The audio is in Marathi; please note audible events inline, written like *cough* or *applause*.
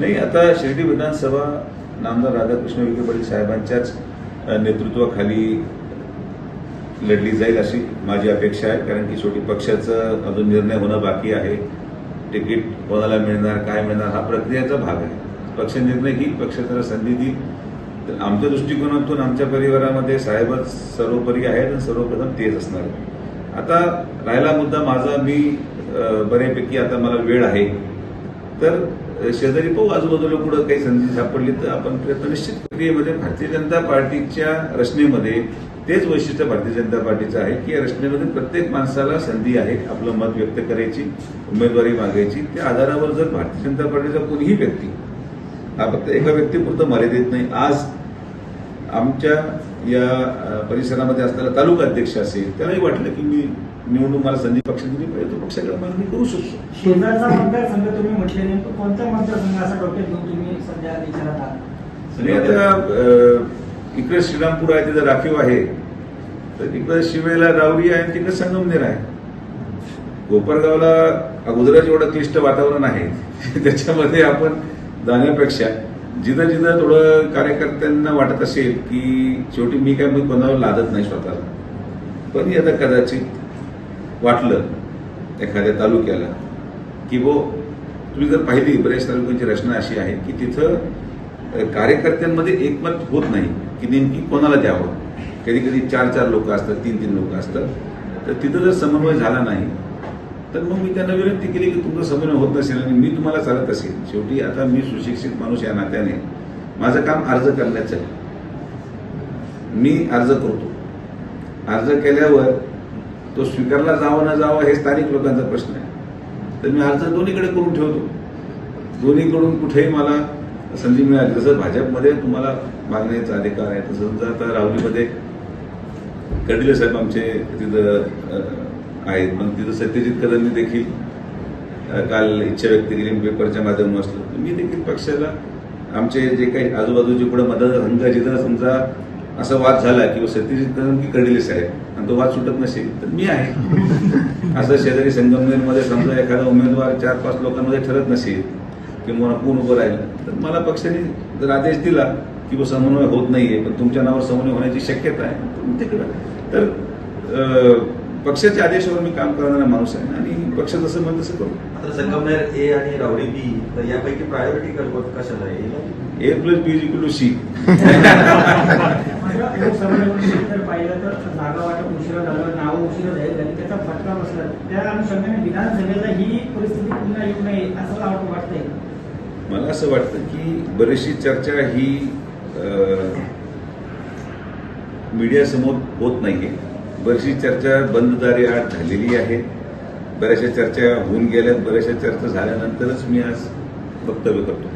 नाही आता शिर्डी विधानसभा नामदार राधाकृष्ण विखे पाटील साहेबांच्याच नेतृत्वाखाली लढली जाईल अशी माझी अपेक्षा आहे कारण की शेवटी पक्षाचं अजून निर्णय होणं बाकी आहे. तिकीट कोणाला मिळणार काय मिळणार हा प्रक्रियेचा भाग आहे. पक्ष निर्णय घेईल पक्ष त्याला संधी देईल. तर आमच्या दृष्टिकोनातून आमच्या परिवारामध्ये साहेबच सर्वोपरी आहेत आणि सर्वप्रथम तेच असणार आहे आता राहिला मुद्दा माझा मी बऱ्यापैकी आता मला वेळ आहे. तर शेजारी पाहू. आजूबाजूला कुठं काही संधी सापडली तर आपण प्रयत्न निश्चित प्रक्रियेमध्ये भारतीय जनता पार्टीच्या रचनेमध्ये तेच वैशिष्ट्य भारतीय जनता पार्टीचं आहे की या रचनेमध्ये प्रत्येक माणसाला संधी आहे आपलं मत व्यक्त करायची उमेदवारी मागायची. त्या आधारावर जर भारतीय जनता पार्टीचा कोणीही व्यक्ती हा फक्त एका व्यक्तीपुरतं मर्यादित नाही. आज आमच्या या परिसरामध्ये असणारा तालुका अध्यक्ष असेल त्यालाही वाटलं की मी निवडून मला संधी पक्ष दिली पाहिजे तो पक्षाकडे मागणी करू शकतो. विषय नेमकं कोणत्या मतदारसंघाचा डोक्यात घेऊन तुम्ही सध्या विचारात आहात? आता इकडे श्रीरामपूर आहे तिथं राखीव आहे. तर इकडे शिवेला रावरी आहे आणि तिकडे संगमनेर आहे. कोपरगावला अगोदरच एवढं क्लिष्ट वातावरण आहे. *laughs* त्याच्यामध्ये आपण जाण्यापेक्षा जिथं जिथं थोडं कार्यकर्त्यांना वाटत असेल की शेवटी मी काय मग कोणावर लादत नाही स्वतःला. पण आता कदाचित वाटलं एखाद्या तालुक्याला की वो तुम्ही जर पाहिली बऱ्याच तालुक्यांची रचना अशी आहे की तिथं कार्यकर्त्यांमध्ये एकमत होत नाही की नेमकी कोणाला द्यावं. कधी कधी चार चार लोक असतात तीन तीन लोक असतात. तर तिथं जर समन्वय झाला नाही तर मग मी त्यांना विनंती केली की तुमचा समन्वय होत नसेल आणि मी तुम्हाला चालत असेल. शेवटी आता मी सुशिक्षित माणूस या नात्याने. माझं काम अर्ज करण्याचं आहे. मी अर्ज करतो. अर्ज केल्यावर तो स्वीकारला जावं न जावं हे स्थानिक लोकांचा प्रश्न आहे. तर मी अर्ज दोन्हीकडे करून ठेवतो. दोन्हीकडून कुठेही मला संधी मिळाली. जसं भाजपमध्ये तुम्हाला मागण्याचा अधिकार आहे तसं समजा आता राहुलीमध्ये कर्डिले साहेब आमचे तिथं आहेत. पण तिथं सत्यजित कदमनी देखील काल इच्छा व्यक्त केली. पेपरच्या माध्यमातून असलं तर मी देखील पक्षाला आमचे जे काही आजूबाजूचे पुढे मतदारसंघ जिथं समजा असा वाद झाला किंवा सत्यजित कदम की कर्डिले साहेब आणि तो वाद सुटत नसेल तर मी आहे. *laughs* असं शेजारी संगमनेरमध्ये समजा एखादा उमेदवार चार पाच लोकांमध्ये ठरत नसेल किंवा कोण उभं राहिलं तर मला पक्षाने जर आदेश दिला की बुवा समन्वय होत नाहीये पण तुमच्या नावावर समन्वय होण्याची शक्यता आहे तर तिकडं. तर पक्षाच्या आदेशावर मी काम करणारा माणूस आहे आणि पक्ष जसं म्हणत तसं करू. आता संगमनेर ए आणि रावडी बी तर यापैकी प्रायोरिटी कशाला आहे? A plus B equal to C जर पाहिलं तर जागा वाटप उशिरा झालं नावं उशिरा जाहीर झाली त्याचा फटका बसला. त्या अनुषंगाने विधानसभेला ही परिस्थिती पुन्हा येऊ नये असं वाटतंय. मला असं वाटतं की बरीचशी चर्चा ही मीडियासमोर होत नाहीये. बरीचशी चर्चा बंद आत झालेली आहे. बऱ्याचशा चर्चा होऊन गेल्यात बऱ्याचशा चर्चा झाल्यानंतरच मी आज वक्तव्य करतो.